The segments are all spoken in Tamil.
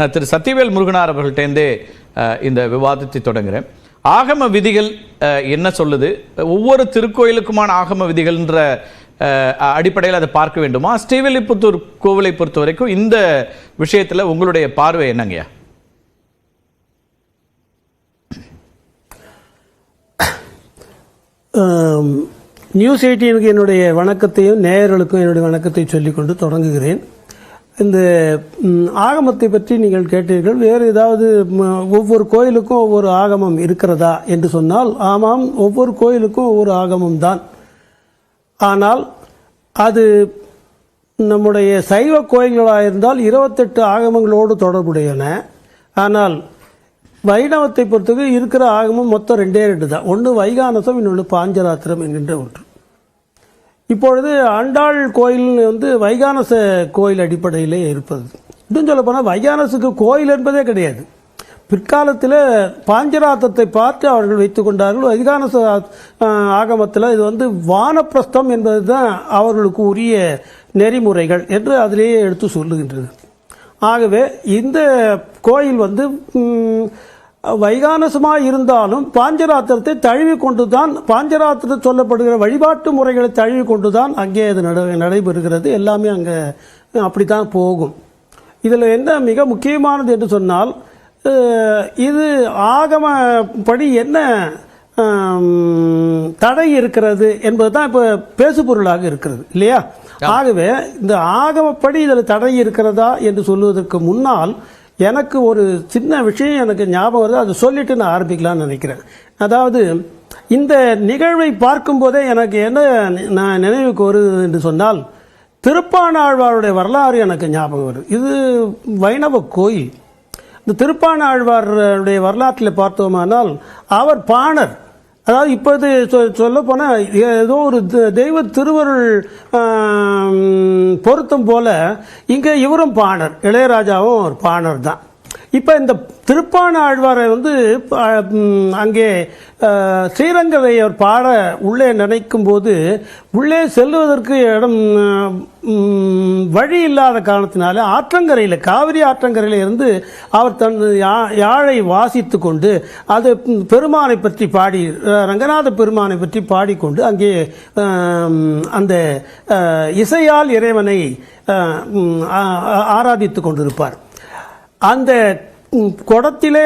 நான் திரு சத்தியவேல் முருகனார் அவர்கள்ட்டேருந்தே இந்த விவாதத்தை தொடங்குகிறேன் ஆகம விதிகள் என்ன சொல்லுது? ஒவ்வொரு திருக்கோயிலுக்குமான ஆகம விதிகள்ன்ற அடிப்படையில் அதை பார்க்க வேண்டுமா? ஸ்ரீவில்லிபுத்தூர் கோவிலை பொறுத்த வரைக்கும் இந்த விஷயத்தில் உங்களுடைய பார்வை என்னங்கய்யா? நியூஸ் எயிட்டீனுக்கு என்னுடைய வணக்கத்தையும் நேயர்களுக்கும் என்னுடைய வணக்கத்தை சொல்லிக்கொண்டு தொடங்குகிறேன். இந்த ஆகமத்தை பற்றி நீங்கள் கேட்டீர்கள். வேறு ஏதாவது ஒவ்வொரு கோயிலுக்கும் ஒவ்வொரு ஆகமம் இருக்கிறதா என்று சொன்னால் ஆமாம் ஒவ்வொரு கோயிலுக்கும் ஒவ்வொரு ஆகமம் தான். ஆனால் அது நம்முடைய சைவ கோயில்களாக இருந்தால் இருபத்தெட்டு ஆகமங்களோடு தொடர்புடையன. ஆனால் வைணவத்தை பொறுத்தவரை இருக்கிற ஆகமம் மொத்தம் ரெண்டே ரெண்டு தான். ஒன்று வைகானசம் இன்னொன்று பாஞ்சராத்திரம் என்கின்ற ஒன்று. இப்பொழுது ஆண்டாள் கோயில் வந்து வைகானச கோயில் அடிப்படையிலே இருப்பது. இன்னும் சொல்ல போனால் வைகானசுக்கு கோயில் என்பதே கிடையாது. பிற்காலத்தில் பாஞ்சராத்தத்தை பார்த்து அவர்கள் வைத்து கொண்டார்கள். வைகானச ஆகமத்தில் இது வந்து வானப்பிரஸ்தம் என்பது தான் அவர்களுக்கு உரிய நெறிமுறைகள் என்று அதிலேயே எடுத்து சொல்லுகின்றது. ஆகவே இந்த கோயில் வந்து வைகானசமாக இருந்தாலும் பாஞ்சராத்திரத்தை தழுவி கொண்டுதான் பாஞ்சராத்திரம் சொல்லப்படுகிற வழிபாட்டு முறைகளை தழுவி கொண்டுதான் அங்கே அது நட நடைபெறுகிறது. எல்லாமே அங்கே அப்படித்தான் போகும். இதில் என்ன மிக முக்கியமானது என்று சொன்னால் இது ஆகமப்படி என்ன ஆம், தடை இருக்கிறது என்பது தான் இப்போ பேசுபொருளாக இருக்கிறது இல்லையா? ஆகவே இந்த ஆகமப்படி இதில் தடை இருக்கிறதா என்று சொல்வதற்கு முன்னால் எனக்கு ஒரு சின்ன விஷயம் எனக்கு ஞாபகம் வருது. அதை சொல்லிட்டு நான் ஆரம்பிக்கலாம்னு நினைக்கிறேன். அதாவது இந்த நிகழ்வை பார்க்கும்போதே எனக்கு என்ன நான் நினைவுக்கு வருது என்று சொன்னால் திருப்பாணாழ்வாருடைய வரலாறு எனக்கு ஞாபகம் வருது. இது வைணவ கோயில். இந்த திருப்பாணாழ்வாருடைய வரலாற்றில் பார்த்தோமானால் அவர் பாணர். அதாவது இப்போது சொல்ல போனால் ஏதோ ஒரு தெய்வ திருவருள் பொருத்தம் போல இங்கே இவரும் பாணர் இளையராஜாவும் ஒரு பாணர் தான் இப்போ இந்த திருப்பான ஆழ்வாரை வந்து அங்கே ஸ்ரீரங்கதையர் பாட உள்ளே நினைக்கும் போது உள்ளே செல்வதற்கு இடம் வழி இல்லாத காரணத்தினால ஆற்றங்கரையில் காவிரி ஆற்றங்கரையில் இருந்து அவர் தன் யாழை வாசித்து கொண்டு அது பெருமானை பற்றி பாடி ரங்கநாத பெருமானை பற்றி பாடிக்கொண்டு அங்கே அந்த இசையால் இறைவனை ஆராதித்து கொண்டிருப்பார். அந்த குடத்திலே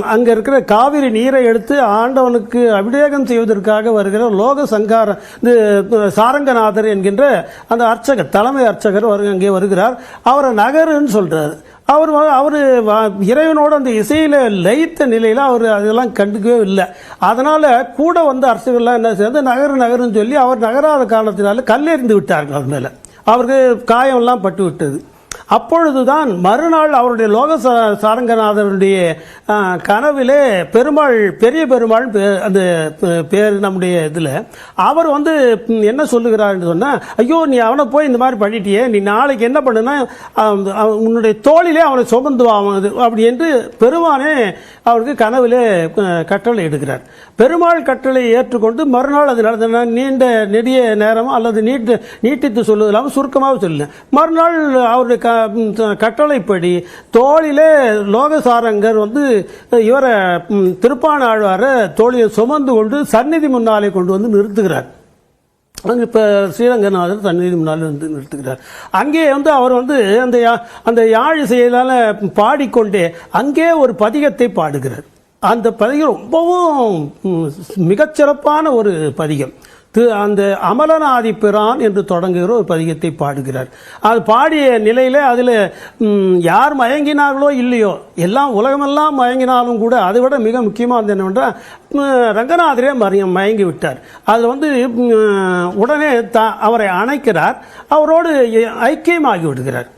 அங்கே இருக்கிற காவிரி நீரை எடுத்து ஆண்டவனுக்கு அபிஷேகம் செய்வதற்காக வருகிற லோக சங்கார இது சாரங்கநாதர் என்கின்ற அந்த அர்ச்சகர் தலைமை அர்ச்சகர் வரு- அங்கே வருகிறார். அவரை நகருன்னு சொல்கிறார் அவர் அவர் இறைவனோட அந்த இசையில் லயித்த நிலையில் அவர் அதெல்லாம் கண்டுக்கவே இல்லை. அதனால் கூட வந்த அரசுகள்லாம் என்ன செய்யறது? நகரு நகருன்னு சொல்லி அவர் நகராத காரணத்தினால கல்லெறிந்து விட்டார்கள் அவர் மேலே. அவருக்கு காயம்லாம் பட்டு விட்டது. அப்பொழுதுதான் மறுநாள் அவருடைய லோக சா- சாரங்கநாதருடைய கனவிலே பெருமாள் பெரிய பெருமாள் அந்த பேர் நம்முடைய இதில் அவர் வந்து என்ன சொல்லுகிறார்னு சொன்னால் ஐயோ நீ அவனை போய் இந்த மாதிரி பண்ணிட்டியே நீ நாளைக்கு என்ன பண்ணுனா உன்னுடைய தோளிலே அவனை சுமந்து வா அப்படி என்று பெருமானே அவருக்கு கனவிலே கட்டளை எடுக்கிறார் பெருமாள் கட்டளை ஏற்றுக்கொண்டு மறுநாள் அது நடந்த நீண்ட நெடிய நேரம் அல்லது நீட்டு நீட்டித்து சொல்வது சுருக்கமாக சொல்ல மறுநாள் அவருடைய க கட்டளைப்படி தோளிலே லோகசாரங்கர் வந்து இவரை திருப்பான ஆழ்வாரை தோழியை சுமந்து கொண்டு சந்நிதி முன்னாலே கொண்டு வந்து நிறுத்துகிறார். அங்கே இப்போ ஸ்ரீரங்கநாதர் சந்நிதி முன்னால் வந்து நிறுத்துகிறார். அங்கே வந்து அவர் வந்து அந்த யா- அந்த யாழ் செயலால் பாடிக்கொண்டே அங்கே ஒரு பதிகத்தை பாடுகிறார். அந்த பதிகம் ரொம்பவும் மிகச்சிறப்பான ஒரு பதிகம். திரு அந்த அமலநாதி பிரான் என்று தொடங்குகிற ஒரு பதிகத்தை பாடுகிறார். அது பாடிய நிலையில் அதில் யார் மயங்கினார்களோ இல்லையோ எல்லாம் உலகமெல்லாம் மயங்கினாலும் கூட அதை விட மிக முக்கியமானது என்னவென்றால் ரங்கநாதரே மறிய மயங்கி விட்டார். அது வந்து உடனே த அவரை அணைக்கிறார். அவரோடு ஐக்கியமாகி விடுகிறார்.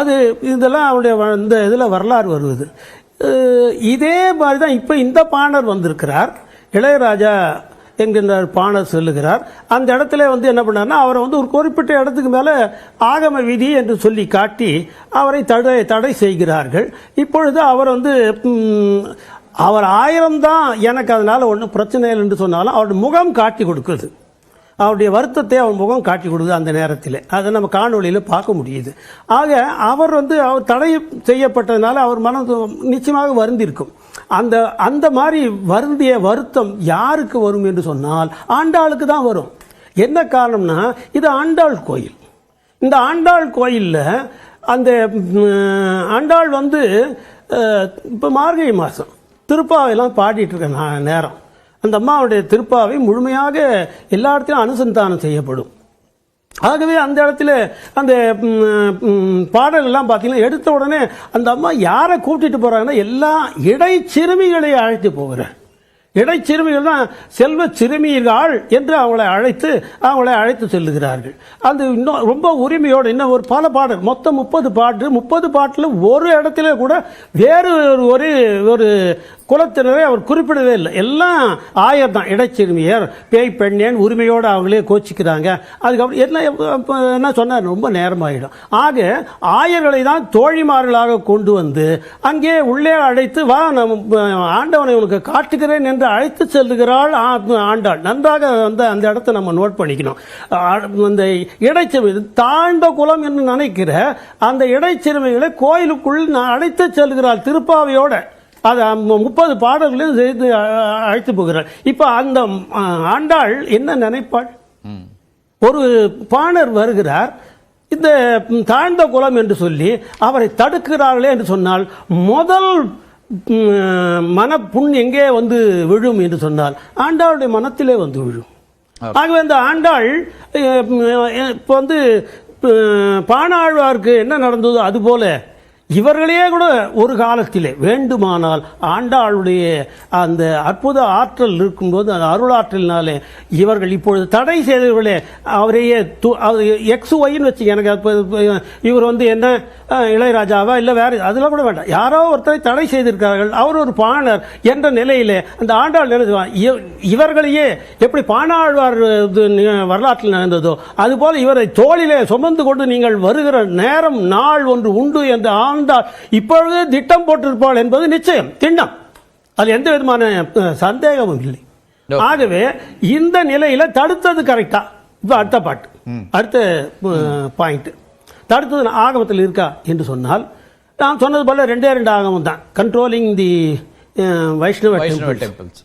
அது இதெல்லாம் அவருடைய இந்த இதில் வரலாறு வருவது. இதே மாதிரி தான் இப்போ இந்த பாணர் வந்திருக்கிறார். இளையராஜா என்கின்ற பாணர் சொல்லுகிறார். அந்த இடத்துல வந்து என்ன பண்ணார்னா அவரை வந்து ஒரு குறிப்பிட்ட இடத்துக்கு மேலே ஆகம விதி என்று சொல்லி காட்டி அவரை தடை தடை செய்கிறார்கள். இப்பொழுது அவர் வந்து அவர் ஆயிரம் தான் எனக்கு அதனால் ஒன்றும் பிரச்சனை இல்லை என்று சொன்னாலும் அவருடைய முகம் காட்டி கொடுக்குது. அவருடைய வருத்தத்தை அவர் முகம் காட்டி கொடுக்குது அந்த நேரத்தில். அதை நம்ம காணொலியில் பார்க்க முடியுது. ஆக அவர் வந்து அவர் தடை செய்யப்பட்டதுனால அவர் மனம் நிச்சயமாக வருந்திருக்கும். அந்த அந்த மாதிரி வருந்திய வருத்தம் யாருக்கு வரும் என்று சொன்னால் ஆண்டாளுக்கு தான் வரும். என்ன காரணம்னா இது ஆண்டாள் கோயில். இந்த ஆண்டாள் கோயிலில் அந்த ஆண்டாள் வந்து இப்போ மார்கழி மாதம் திருப்பாவையெல்லாம் பாடிட்டு இருக்க நேரம். அந்த அம்மாவுடைய திருப்பாவை முழுமையாக எல்லா இடத்துலையும் அனுசந்தானம் செய்யப்படும். ஆகவே அந்த இடத்துல அந்த பாடலெல்லாம் பார்த்தீங்கன்னா எடுத்த உடனே அந்த அம்மா யாரை கூப்பிட்டுட்டு போகிறாங்கன்னா எல்லா இடைச்சிறுமிகளை அழைத்து இடைச்சிறுமிகள் தான் செல்வ சிறுமிகள் என்று அவங்களை அழைத்து அவங்களை அழைத்து செல்லுகிறார்கள். அது இன்னும் ரொம்ப உரிமையோடு இன்னும் ஒரு பல பாடல் மொத்தம் முப்பது பாட்டு. முப்பது பாட்டில் ஒரு இடத்துல கூட வேறு ஒரு ஒரு ஒரு குலத்தினரை அவர் குறிப்பிடவே இல்லை. எல்லாம் ஆயர் தான் இடைச்சிறுமியர் பேய் பெண்ணேன் உரிமையோடு அவங்களே கோச்சிக்கிறாங்க. அதுக்கப்புறம் என்ன என்ன சொன்னார்? ரொம்ப நேரமாகிடும் ஆக ஆயர்களை தான் தோழிமார்களாக கொண்டு வந்து அங்கே உள்ளே அழைத்து வா நம் ஆண்டவனை உனக்கு காட்டுகிறேன் என்று அழைத்து செல்லுகிறாள் ஆ- ஆண்டாள். நன்றாக வந்து அந்த இடத்தை நம்ம நோட் பண்ணிக்கணும். அந்த இடைச்சிறுமி தாழ்ந்த குலம் என்று நினைக்கிற அந்த இடைச்சிறுமிகளை கோயிலுக்குள் அழைத்து செல்கிறாள் திருப்பாவையோட. அது முப்பது பாடல்களையும் செய்து அழைத்து போகிறாள். இப்போ அந்த ஆண்டாள் என்ன நினைப்பாள். ஒரு பாணர் வருகிறார். இந்த தாழ்ந்த குலம் என்று சொல்லி அவரை தடுக்கிறார்களே என்று சொன்னால் முதல் மனப்புண் எங்கே வந்து விழும் என்று சொன்னால் ஆண்டாளுடைய மனத்திலே வந்து விழும். ஆகவே அந்த ஆண்டாள் இப்போ வந்து அஹ், பாணாழ்வாருக்கு என்ன நடந்ததோ அதுபோல இவர்களே கூட ஒரு காலத்திலே வேண்டுமானால் ஆண்டாளுடைய அந்த அற்புத ஆற்றல் இருக்கும்போது அந்த அருளாற்றலினாலே இவர்கள் இப்பொழுது தடை செய்தவர்களே அவரையே து- அவர் எக்ஸ் ஒய்ன்னு வச்சு எனக்கு இவர் வந்து என்ன இளையராஜாவா இல்லை வேறு அதெல்லாம் கூட வேண்டாம். யாரோ ஒருத்தரை தடை செய்திருக்கிறார்கள் அவர் ஒரு பாணர் என்ற நிலையிலே அந்த ஆண்டாள் நினைச்சுவான் இவர்களையே எப்படி பாணாழ்வார் இது வரலாற்றில் நடந்ததோ அதுபோல் இவரை தோளிலே சுமந்து கொண்டு நீங்கள் வருகிற நேரம் நாள் ஒன்று உண்டு என்று ஆண்டாள் இப்பொழுது திட்டம் போட்டிருப்பாள் என்பது நிச்சயம். திண்ணம். அது எந்த விதமான சந்தேகமும் இல்லை. ஆகவே இந்த நிலையில தடுத்தது கரெக்டா? இப்ப அடுத்த பாட்டு. அடுத்த பாயிண்ட். தடுத்தது ஆகமத்தில் இருக்கா என்று சொன்னால் நான் சொன்னது போல ரெண்டே ரெண்டு ஆகமம் தான். கண்ட்ரோலிங் தி வைஷ்ணவ. டெம்பிள்ஸ்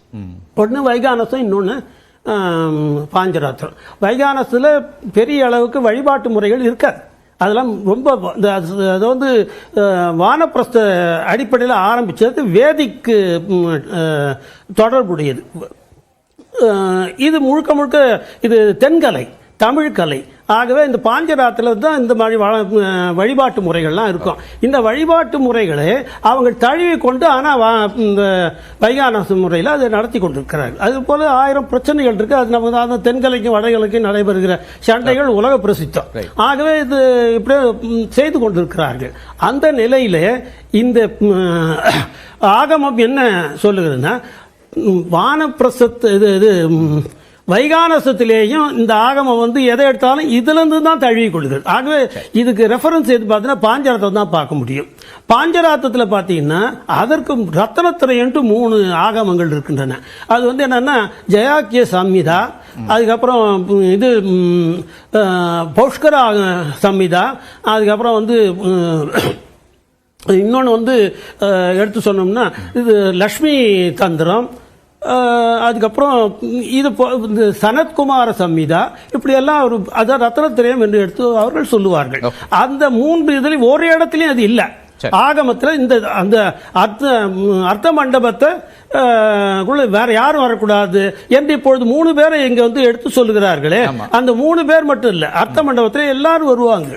ஒன்று வைகானசம் இன்னொன்று பாஞ்சராத்திரம். வைகானசத்தில் பெரிய அளவுக்கு வழிபாட்டு முறைகள் இருக்காது. அதெல்லாம் ரொம்ப இந்த அது- வந்து வானப்பிரஸ்த அடிப்படையில் ஆரம்பித்தது வேதிக்கு தொடர்புடையது. இது முழுக்க முழுக்க இது தென்கலை தமிழ் கலை ஆகவே இந்த பாஞ்சராத்தில் தான் இந்த மாதிரி வழிபாட்டு முறைகள்லாம் இருக்கும். இந்த வழிபாட்டு முறைகளை அவங்க தழுவி கொண்டு ஆனால் இந்த வைகானச முறையில் அதை நடத்தி கொண்டிருக்கிறார்கள் அது போல ஆயிரம் பிரச்சனைகள் இருக்கு. அது நமக்கு அந்த தென்கலைக்கும் வடகலைக்கும் நடைபெறுகிற சண்டைகள் உலக பிரசித்தம். ஆகவே இது இப்படியே செய்து கொண்டிருக்கிறார்கள். அந்த நிலையிலே இந்த ஆகமம் என்ன சொல்லுகிறதுன்னா வானப்பிரசத்து இது இது வைகானசத்திலேயும் இந்த ஆகமம் வந்து எதை எடுத்தாலும் இதுலேருந்து தான் தழுவி கொள்ளுது ஆகவே இதுக்கு ரெஃபரன்ஸ் எது பார்த்தீங்கன்னா பாஞ்சராத்தை தான் பார்க்க முடியும். பாஞ்சராத்தத்தில் பார்த்தீங்கன்னா அதற்கு ரத்னத்திரையன்ட்டு மூணு ஆகமங்கள் இருக்கின்றன. அது வந்து என்னென்னா ஜெயாக்கிய சம்மிதா அதுக்கப்புறம் இது ம், பௌஷ்கர சம்மிதா அதுக்கப்புறம் வந்து இன்னொன்று வந்து எடுத்து சொன்னோம்னா இது லக்ஷ்மி தந்திரம் அதுக்கப்புறம் இது இந்த சனத்குமார சம்மிதா இப்படியெல்லாம் ஒரு அதான் ரத்னத்திரயம் என்று எடுத்து அவர்கள் சொல்லுவார்கள் அந்த மூன்று இதில் ஒரு இடத்துலையும் அது இல்லை. ஆகமத்தில் இந்த அந்த அர்த்த அர்த்த மண்டபத்தை வேற யாரும் வரக்கூடாது என்று இப்பொழுது மூணு பேரை இங்க வந்து எடுத்து சொல்லுகிறார்களே. அந்த மூணு பேர் மட்டும் இல்ல அர்த்த மண்டபத்தில் எல்லாரும் வருவாங்க.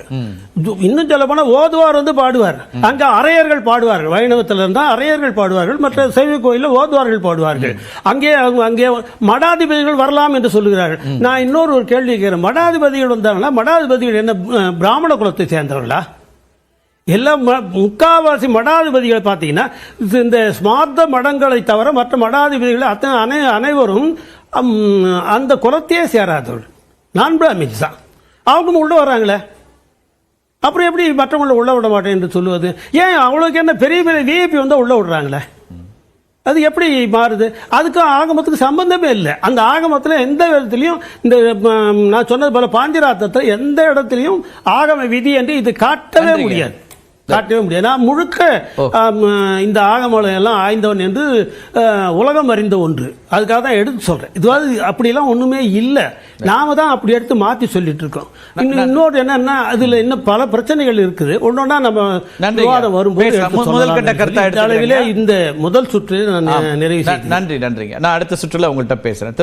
இன்னும் சொல்ல போனா ஓதுவார் வந்து பாடுவார். அங்க அரையர்கள் பாடுவார்கள். வைணவத்தில் இருந்தா அரையர்கள் பாடுவார்கள் மற்ற சைவ கோயிலில் ஓதுவார்கள் பாடுவார்கள். அங்கே அங்கே மடாதிபதிகள் வரலாம் என்று சொல்லுகிறார்கள். நான் இன்னொரு ஒரு கேள்வி கேட்கிறேன். மடாதிபதிகள் வந்தாங்கன்னா மடாதிபதிகள் என்ன பிராமண குலத்தை சேர்ந்தவர்களா? எல்லாம் ம- முக்காவாசி மடாதிபதிகளை பார்த்தீங்கன்னா இந்த ஸ்மார்த்த மடங்களை தவிர மற்ற மடாதிபதிகள் அத்தனை அனை அனைவரும் அந்த குலத்தையே சேராதவர்கள். நான் பிராமின்ஸ் தான். அவங்க உள்ள வர்றாங்களே. அப்புறம் எப்படி மற்றவங்களை உள்ள விட மாட்டேன் என்று சொல்லுவது? ஏன் அவங்களுக்கு என்ன பெரிய பெரிய விஐபி வந்தால் உள்ள விடுறாங்களே? அது எப்படி மாறுது? அதுக்கும் ஆகமத்துக்கு சம்பந்தமே இல்லை. அந்த ஆகமத்துல எந்த விதத்திலையும் இந்த நான் சொன்னது போல பாண்டியராத்தத்தை எந்த இடத்துலையும் ஆகம விதி என்று இது காட்டவே. முடியாது. காட்டவே முடியாது. நான் முழுக்க இந்த ஆகமலை எல்லாம் ஆய்ந்தவன் என்று உலகம் அறிந்த ஒன்று. அதுக்காக தான் எடுத்து சொல்றேன். இதுவாது அப்படிலாம் ஒண்ணுமே இல்லை. நாம தான் அப்படி எடுத்து மாத்தி சொல்லிட்டு இருக்கோம். இன்னொரு என்னன்னா அதுல இன்னும் பல பிரச்சனைகள் இருக்குது. ஒன்னொன்னா நம்ம. விவாதம் வரும்போது முதல் கட்ட கருத்தா அளவிலே. இந்த முதல் சுற்று நான் நிறைவு நன்றி நன்றிங்க. நான் அடுத்த சுற்றுல உங்கள்கிட்ட பேசுறேன்.